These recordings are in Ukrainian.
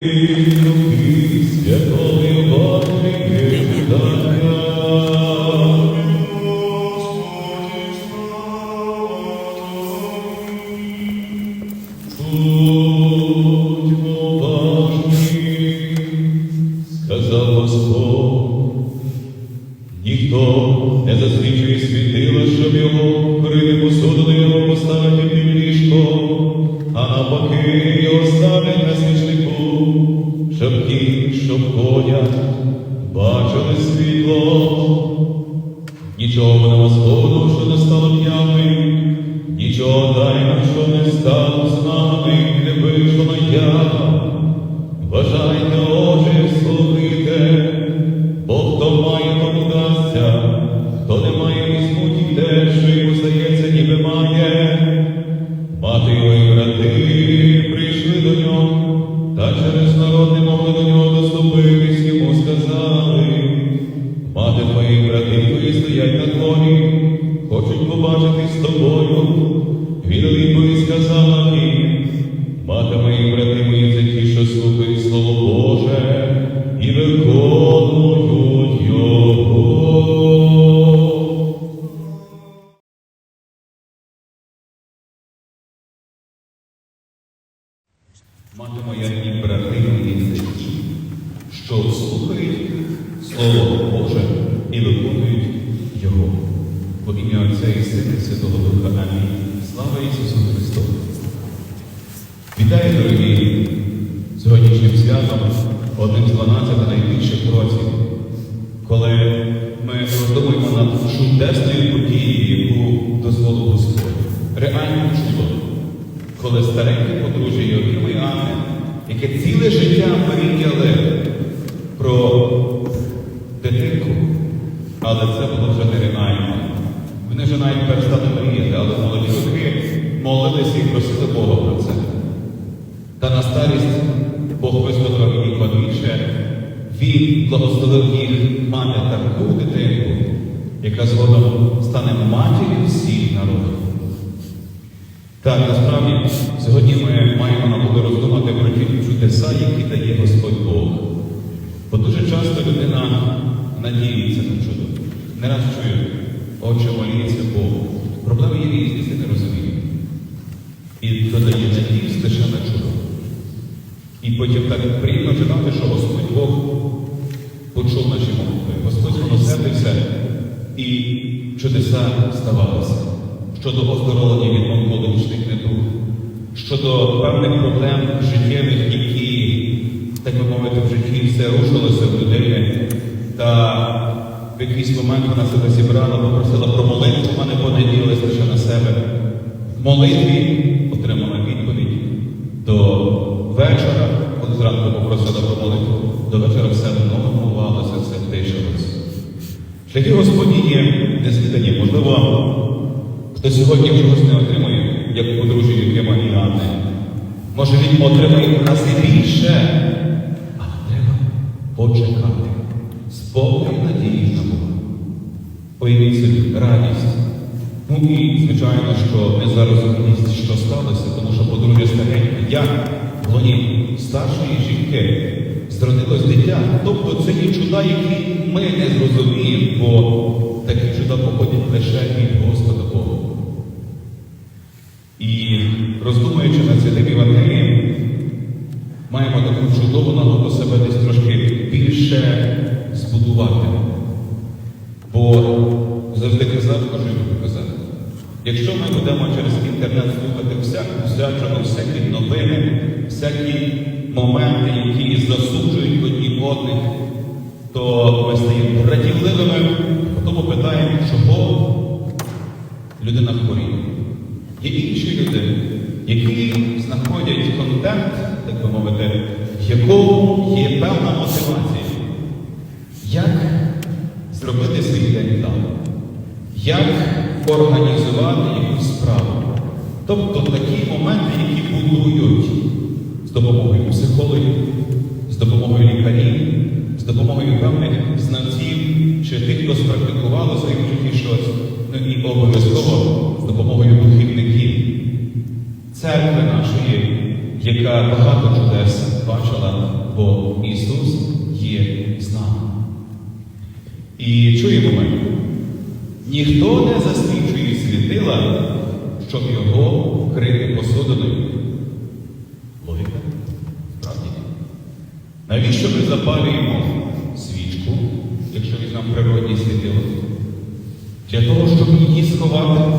Thank вийшло бажай ява. Мати моя і брати це ті, що слухають Слово Боже і виконують Його. Во ім'я Отця і Сина і Святого Духа. Амінь. Слава Ісусу Христу! Вітаю, дорогі, сьогоднішнім святом, одним з 12 найбільших років, коли ми роздумуємо над чудесною подією, яку дозволив Господь. Реальне чудо, коли стареньке подружжя Йовіма і Анни, яке ціле життя мріяли про дитинку, але це було вже нереально. Вони вже навіть перестали мріяти, але молоді роки молилися і просили Бога про це. Та на старість Бог висловив їх більше, Він благословив їх мати таку дитинку, яка згодом стане матір'ю всіх народів. Так, насправді, сьогодні ми маємо нагоду роздумати про ті чудеса, які дає Господь Бог. Бо дуже часто людина надіється на чудо. Не раз чую, отче моліться Богу. Проблеми є різні, ти не розумієш. І додає надію лише на чудо. І потім так приємно читати, що Господь Бог почув наші молитви. Господь милосердився і чудеса ставалися. Щодо оздоровлення від онкологічних недуг, щодо певних проблем життєвих, які, так би мовити, в житті все рушилося в людини. Та в якийсь момент вона себе зібрала, попросила про молитву, а не подивилась лише на себе. В молитві отримала відповідь до вечора, коли зранку попросила про молитву, до вечора все нормувалося, все втишилося. Хто сьогодні чогось не отримує, як подружжя Євгема і Анни. Може він отримає в рази більше, але треба почекати. З повною надією на Бога. Уявіть собі радість. Ну і, звичайно, що незарозумілість, що сталося, тому що подружжя стареньке, як в лоні старшої жінки зродилось дитя. Тобто це є чуда, які ми не зрозуміємо, бо такі чуда походять лише від Господа Бога. І роздумуючи над святим Євангелієм, чудову нагоду себе десь трошки більше збудувати. Бо завжди казав, кажу, люблю казати. Якщо ми будемо через інтернет слухати всяку всячину, всякі новини, всякі моменти, які засуджують одні одних, то ми стаємо дратівливими, тому питаємо, чого людина хворіє. Є інші люди, які знаходять контент, так би мовити, в якому є певна мотивація. Як зробити свій день так? Як організувати якусь справу? Тобто такі моменти, які будують з допомогою психологів, з допомогою лікарів, з допомогою певних знавців чи тих, хто спрактикували в своєму житті щось, ну і обов'язково з допомогою духівників, церкви нашої, яка багато чудес І чуємо ми, ніхто не засвідчує світила, щоб його вкрити посудиною. Логіка? Справді. Навіщо ми запалюємо свічку, якщо візьмемо природні світило? Для того, щоб її сховати?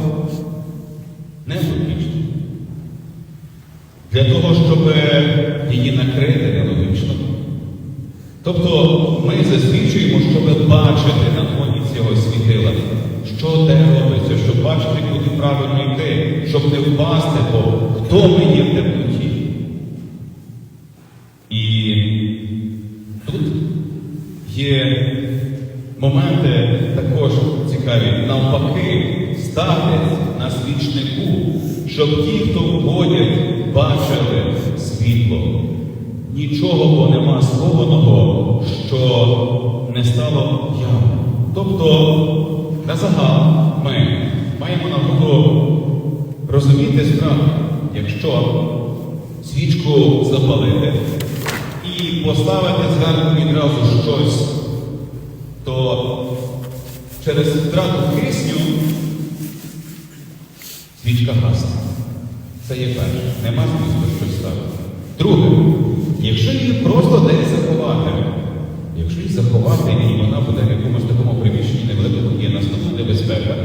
Не логічно. Для того, щоб її накрити нелогічно. Тобто ми засвідчуємо, щоб бачити на фоні цього світила, що де робиться, щоб бачити, куди правильно йти, щоб не впасти, бо хто ми є в темноті. І тут є моменти також цікаві. Навпаки, стати на свічнику, щоб ті, хто входять, бачили світло. Нічого нема схованого, що не стало явним. Тобто, на загал ми маємо нагоду розуміти справді, якщо свічку запалити і поставити зверху відразу щось, то через втрату кисню свічка гасне. Це є перше. Нема змісту щось ставити. Друге, якщо її просто десь заховати, якщо її заховати і вона буде в якомусь такому приміщенні невеликому, є наступна небезпека,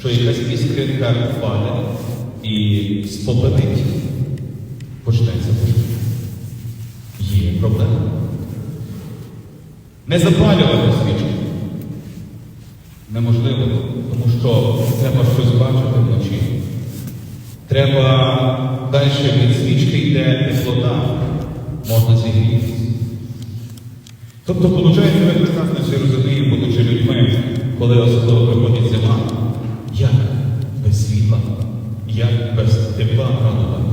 що якась іскринка впаде і спопелить, почнеться пожежа. Є проблема. Не запалювати свічку. Неможливо, тому що треба щось бачити вночі. Треба далі від свічки йде теплота, можна зігрітися. Тобто, виходить, ми прекрасно всі розуміємо, будучи людьми, коли особливо приходить зима, як без світла, як без тепла радувати.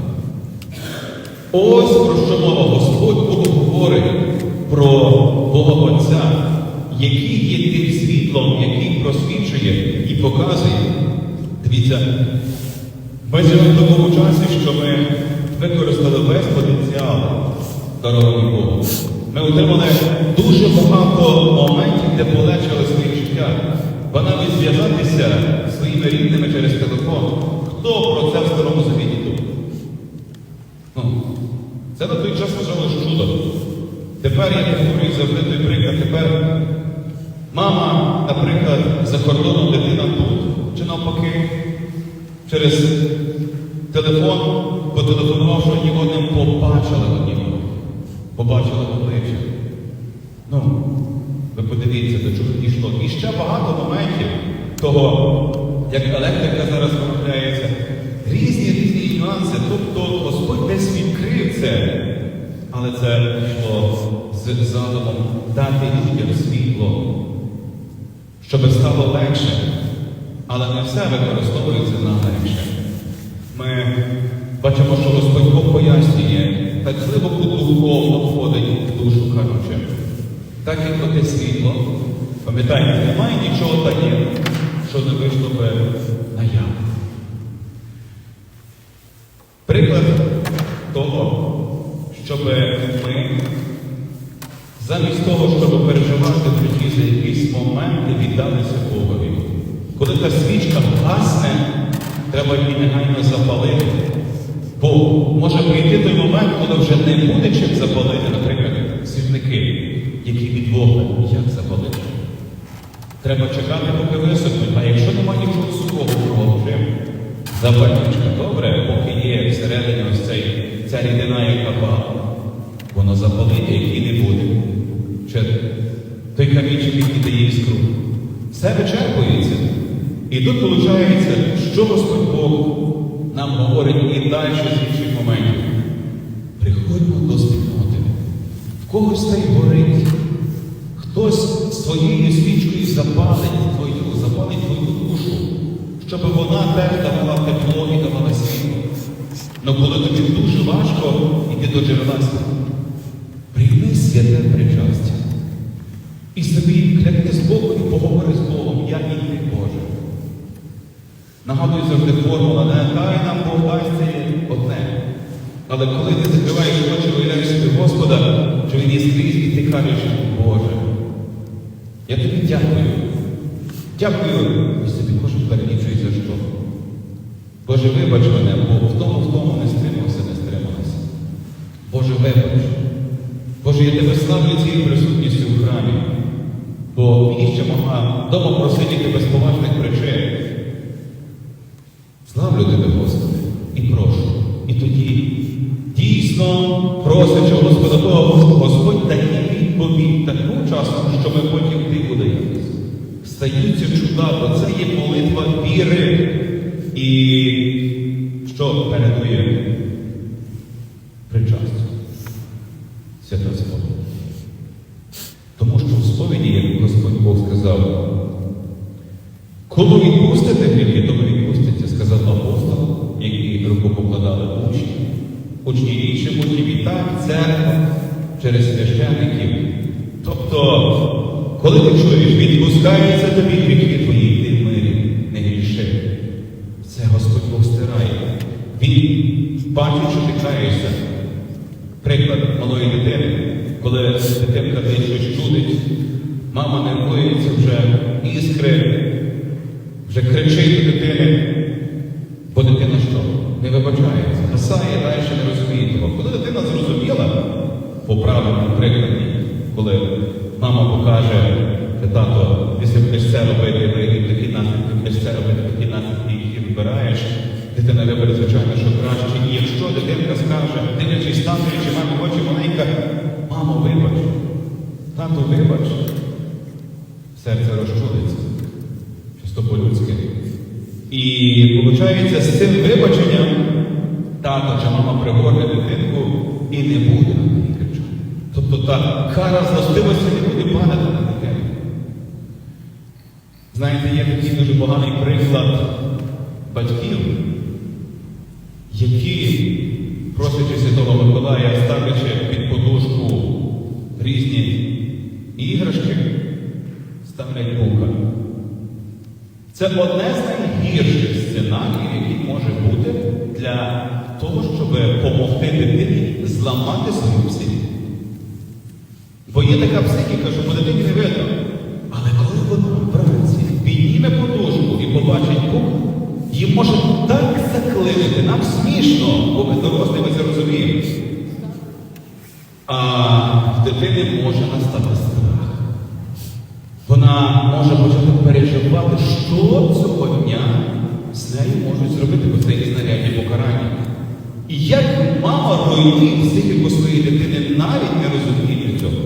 Ось про що мова Господь Бог говорить про Бога Отця, який є тим світлом, який просвічує і показує. Дивіться, ми живемо в такому часі, що ми використали весь потенціал дарований Богом. Ми отримали дуже багато моментів, де полегшили своє життя. Бо навіть зв'язатися своїми рідними через телефон. Хто про це в старому завіті думав? Ну, це на той час вважалося чудом. Тепер я повторюю завжди той приклад. Тепер мама, наприклад, за кордоном дитина тут, чи навпаки, через телефон, потелефонувавши одні одним, побачили одні одного. Побачили обличчя. Ну, ви подивіться, до чого дійшло. І ще багато моментів того, як електрика зараз виробляється. Різні різні нюанси. Тобто Господь десь відкрив це, але це йшло з задумом дати людям світло, щоб стало легше. Але не все використовується на легше. Ми бачимо, що Господь Бог пояснює, так глибоко духовно входить в душу кажучи. Так як оте світло, пам'ятаєте, немає нічого таємного, що не вийшло би наявно. Приклад того, щоб ми замість того, щоб переживати в за якісь моменти, віддалися Богові. Коли та свічка гасне, треба її негайно запалити. Бо може прийти той момент, коли вже не буде чим запалити, наприклад, світники, які від вогнем, як запалити. Треба чекати, поки висохнуть, а якщо немає нічого сухого продовжуємо. Запальничка, добре, поки є всередині ось цей, ця рідина, яка пала, воно запалить, який не буде. Чи той камінчик, який дає іскру. Все вичерпується. І тут виходить, що Господь Бог нам говорить і далі з інших моментів. Приходьмо до спільноти. В когось це й горить. Хтось своєю свічкою запалить твою, запалить твою душу, щоб вона теж давала тепло і давала світло. Но коли тобі дуже важко йти до джерела прийми святе причастя. І собі клякни з Богом і поговори з Богом, я і ти Боже. Нагадую завжди формула, нехай нам Бог дасть це одне. Але коли ти закриваєш очі, уявляєш собі Господа, що він є скрізь, і ти кажеш, Боже, я тобі дякую. Дякую, і собі кожен перелічує за що. Боже, вибач мене, бо в тому, в тому не стримався, не стрималася. Боже, вибач. Боже, я тебе славлю цією присутністю в храмі, бо мені ще могла вдома просидіти без поважних причин. Таку часу, що ми потім диву даємося. Стаються чуда, бо це є молитва віри. І що передує причастю? Свята сповідь. Тому що в сповіді, як Господь Бог сказав, Кому відпустите гріхи, тому відпуститься, сказав апостол, які руку покладали учні. Учні інші потім і так, церква через священників. Тобто, коли ти чуєш, відпускається тобі гріхи твої, ти в мирі, не гріши. Це Господь Бог стирає. Він бачить, що ти каєшся. Приклад малої дитини, коли дитинка десь чудить, мама нервується вже іскри, вибере, звичайно, що краще. І якщо дитинка скаже, дивлячись татові чи мамі в очі маленька, мамо, вибач, тато, вибач, серце розчулиться чисто по-людськи. І виходить, з цим вибаченням тато чи мама пригорне дитинку і не буде на неї кричати. Тобто та кара злостивості не буде падати на дитину. Знаєте, є такий дуже поганий приклад батьків, Це одне з найгірших сценаріїв, який може бути для того, щоб допомогти дитині зламати свою психіку. Бо є така психіка, що по дитині не видно. Але коли вона вранці підніме подушку і побачить бук, її може так заклинити, нам смішно, бо ми дорослі, ми це розуміємо. А в дитини може настати страх. Вона може почати переживати, що цього дня з нею можуть зробити бо це є знарядні покарання. І як мама руйнує психіку своєї дитини, навіть не розуміє цього.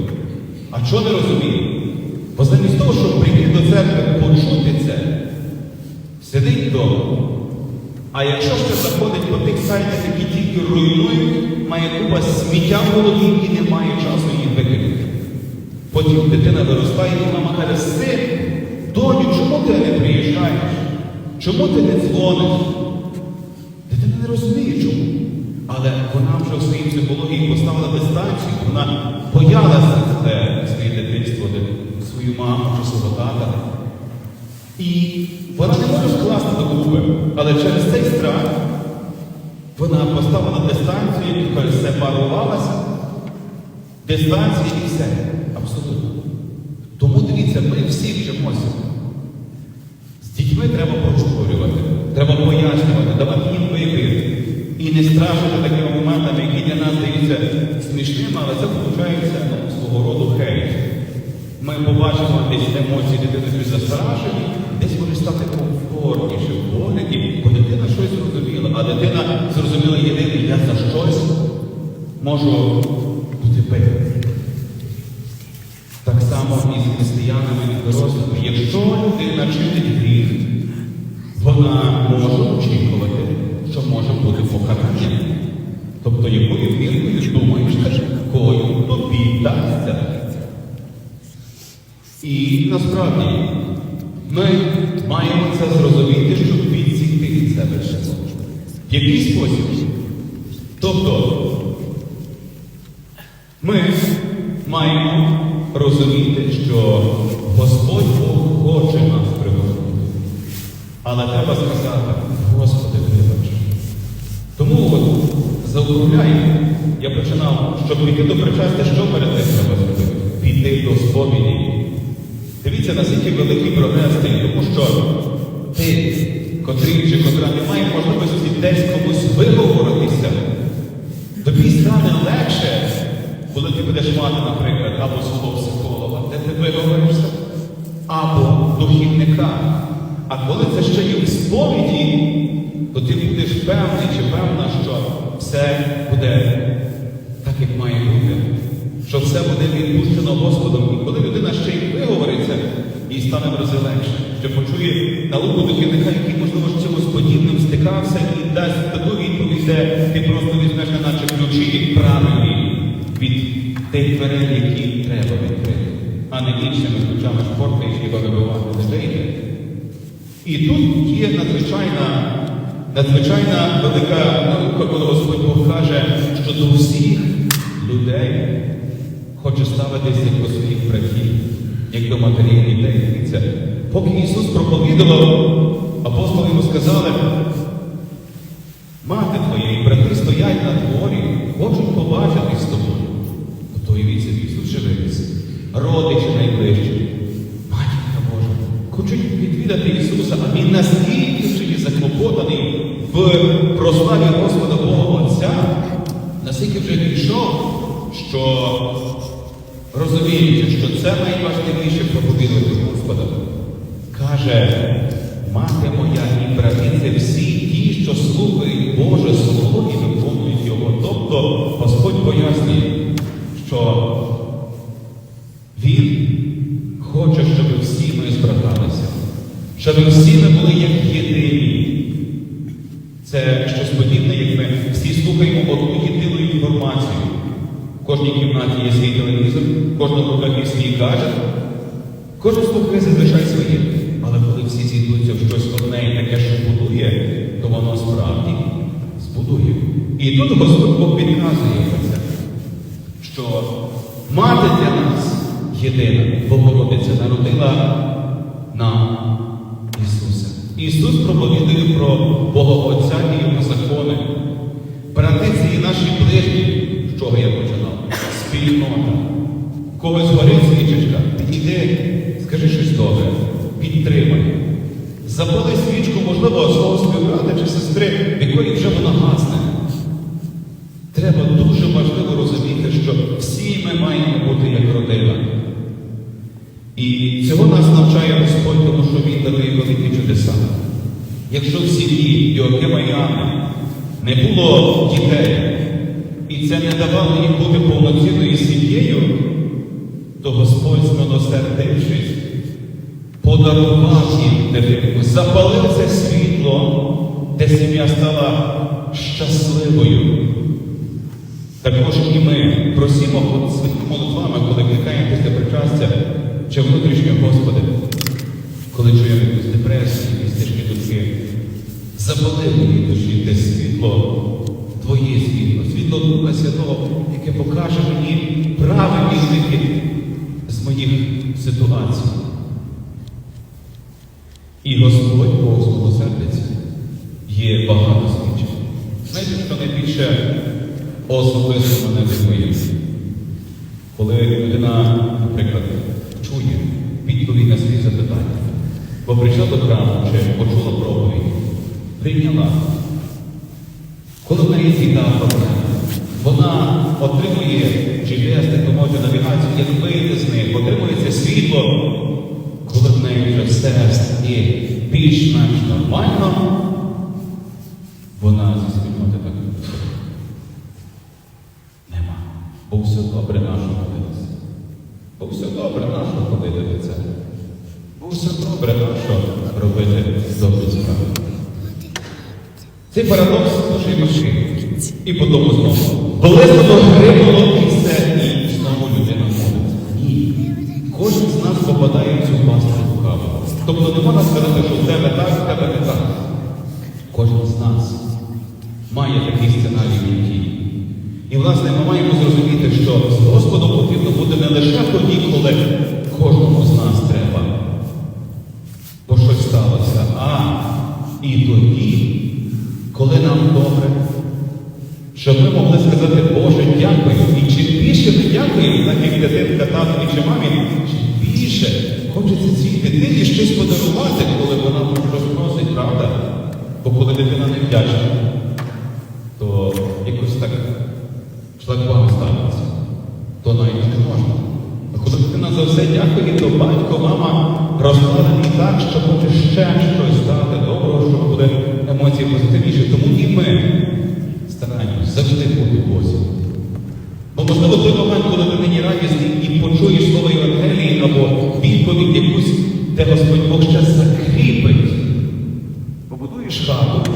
А чого не розуміє? Бо замість того, щоб прийти до церкви, почути це, сидить вдома. А якщо ще заходить по тих сайтах, які тільки руйнують, має купа сміття в голові і не має часу їх викинути. Потім дитина виростає, і мама каже, син, доню, чому ти не приїжджаєш? Чому ти не дзвониш? Дитина не розуміє чому. Але вона вже в своїй психології поставила дистанцію, вона боялася це своє дитинство, свою маму чи свого тата. І вона не може скласти докупи, але через цей страх вона поставила дистанцію, і каже, сепарувалася, дистанція і все. Абсолютно. Дивіться, ми всі вчимося. З дітьми треба проговорювати, треба пояснювати, давати їм вибір. І не страшити такими моментами, які для нас здаються смішними, але це виходить ну, свого роду хейт. Ми побачимо десь емоції дитини застрашені, десь може стати комфортніше в погляді, бо дитина щось зрозуміла, а дитина зрозуміла єдине, я за щось можу бути певний. Так само і з християнами. Якщо людина чинить гріх, вона може очікувати, що може бути покарання. Тобто, якою віркою думаєш, такою тобі дасться. І насправді ми маємо це зрозуміти, щоб відсікти від себе ще. В який спосіб? Тобто, ми маємо розуміти, що Господь Бог хоче нас пригодити. Але треба сказати, Господи, вибач. Тому от заокругляю, я починав, щоб піти до причастя, що перед тим треба зробити? Піти до сповіді. Дивіться, наскільки великий прогрес ти, тому що ти, котрий чи котра не має можливості десь комусь виговоритися, тобі стане легше, коли ти будеш мати, наприклад, або свого психолога, де ти виговоришся, або духівника. А коли це ще є в сповіді, то ти будеш певний чи певна, що все буде так, як має бути. Що все буде відпущено Господом. І коли людина ще й виговориться, їй стане в рази легше, що почує науку духівника, який, можливо, з чимось подібним стикався і дасть таку відповідь, де ти просто візьмеш неначе ключі правильні від тих дверей, які треба відкрити, а не іншими ключами шпорти і хіба вибивати вийде. І тут є надзвичайна, надзвичайна велика наука, коли Господь Бог каже, що до всіх людей хоче ставитися як до своїх братів, як до матерів дітей. Поки Ісус проповідував, апостоли йому сказали, мати твоя і брати стоять на дворі, хочуть побачити з тобою. Тобто уявіть собі, Ісус живеться, родичі найближчі, матінка Божа, хочуть відвідати Ісуса, а Він настільки вже є заклопотаний в прославі Господа Бога Отця, настільки вже пішов, що розуміючи, що це найважливіше проповідувати Господа, каже, мати моя і брати, це всі ті, що слухають Боже Слово і виконують його. Тобто Господь пояснює, що Він хоче, щоб всі ми збраталися, щоб всі ми були як єдині. Це щось подібне, як ми всі слухаємо одну єдину інформацію. В кожній кімнаті є свій руках є свій гаджет. Кожен слухає зазвичай своє. Але коли всі зійдуться в щось одне і таке, що будує, то воно справді збудує. І тут Господь Бог підказує це, що мати для нас єдина, Богородиця народила нам Ісуса. Ісус проповідує про Бога Отця і Його закони. Брати ці наші ближні, з чого я починав? Спільнота. Когось горить свічечка, підійди, скажи щось добре, підтримай. Запали свічку, можливо, свого співбрата чи сестри, якої вже вона гасне. Треба дуже важливо розуміти, що всі ми маємо бути як родина. І цього нас навчає Господь, тому що Він дарує великі чудеса. Якщо в сім'ї Йоакима і Анни не було дітей, і це не давало їм бути повноцінною сім'єю, то Господь, змилосердившись, подарував їм дитинку, запалив це світло, де сім'я стала щасливою. Також і ми просимо своїми молитвами, коли кликаємо після причастя, чи внутрішньо Господи, коли чуємо якусь депресію, якісь тяжкі думки, запали моїй душі те світло, Твоє світло, світло Духа Святого, яке покаже мені правильні вихід з моїх ситуацій. І Господь Бог змилосердиться. Є багато свідчень. Знаєте, що найбільше особисто мене дивує? Коли людина, наприклад, чує відповідь на свої запитання, бо прийшла до храму чи почула проповідь, прийняла. Коли в неї вона отримує GPS, технологію навігацію, як вийти з них, отримує це світло, коли в неї вже все стає більш-менш нормально, вона зі спільноти так нема. Бо все добре нашого ходилося. Бо все добре нашого ходити до це. Бо все добре нашого робити добрі справи. Цей парадокс дуже важкий. І по тому знову. Близько гримнуло і знову людина молиться. Ні. Кожен з нас попадає в цю пастку лукаву. Тобто не можна сказати, що в тебе так, в тебе не так. Кожен з нас має такий сценарій в житті. І, власне, ми маємо зрозуміти, що з Господом потрібно бути не лише тоді, коли кожному з нас треба, бо щось сталося, а і тоді, коли нам щоб ми могли сказати, Боже, дякую. І чим більше ми дякуємо, так як дитинка татові чи мамі, чим більше хочеться цій дитині щось подарувати, коли вона щось просить, правда? Бо коли дитина не вдячна, то якось так шлагбаум ставиться, то навіть не можна. А коли дитина за все дякує, то батько, мама розкладені так, що хоче ще щось дати доброго, щоб були емоції позитивніші. Тому і ми стараємось почуєш слово Євангелії або відповідь якусь, де Господь Бог ще закріпить, побудуєш хату,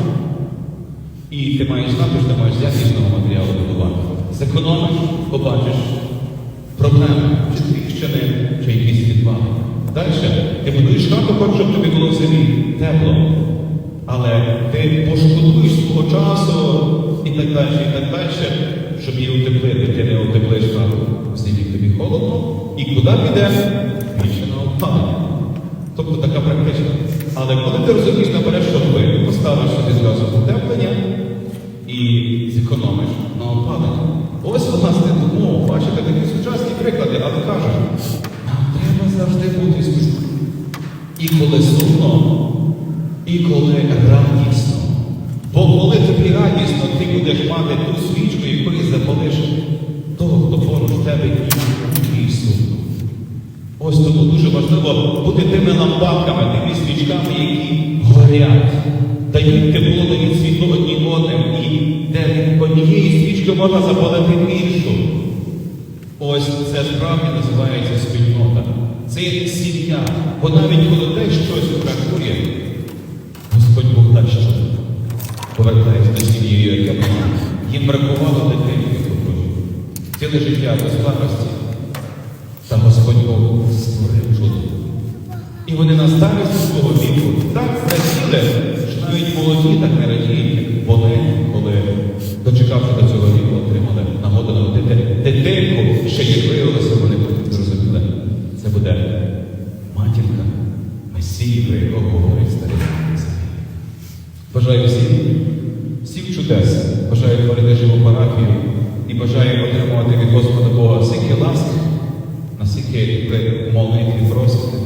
і ти маєш знати, що ти маєш з якісного матеріалу будувати. Зекономиш, побачиш проблеми, чи тріщини, чи якісь відвали. Далі ти будуєш хату, хочеш, щоб тобі було в селі тепло. Але ти пошкодуєш свого часу і так далі, і так далі, щоб її утеплити. Ти не утеплиш хату в зимі тобі холодно. І куди підеш? Більше на опалення. Тобто така практична. Але коли ти розумієш, набереш шоби, поставиш собі зразу утеплення і зекономиш на опалення. Ось власне тому, бачите, такі сучасні приклади, але кажуть, треба завжди бути смішним. І коли сумно, і коли радісно. Бо коли тобі радісно, ти будеш мати ту свічку, якою запалиш того, хто поруч тебе і сумно. Ось важливо бути тими лампадками, тими свічками, які горять, дають тепло, дають світло одні одним, і де однієї свічки можна запалити іншу. Ось це справді називається спільнота. Це є сім'я. Бо навіть коли десь щось бракує, Господь Бог дасть що повертається до сім'ї, яка. Їм бракувало дитини. Ціле життя без слабості. Бог створив чудо. І вони на старості свого віку так раділи, що навіть молоді так не радіють, вони, коли, дочекавши до цього віку, отримали нагоду народити дитинку, ще як виявилося, вони зрозуміли. Це буде матінка Месії, про якого говорить старий. Бажаю всім, всім чудес, бажаю творити живу парафію і бажаю отримувати від Господа Бога стільки ласки, наскільки ви в молитві просите,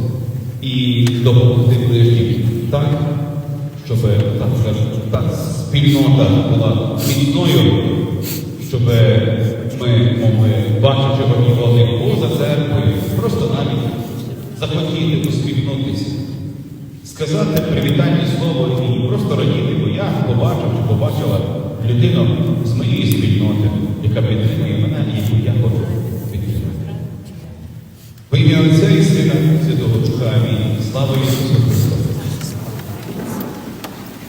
і допомогти ближнім. Так, щоб так, скажемо, та спільнота була міцною, щоб ми могли, бачити одних поза церквою, просто навіть захотіти успіхнутися сказати привітальне слово і просто радіти, бо я побачив чи побачила людину з моєї спільноти, яка підтримує Духа. Амінь. Слава Ісусу!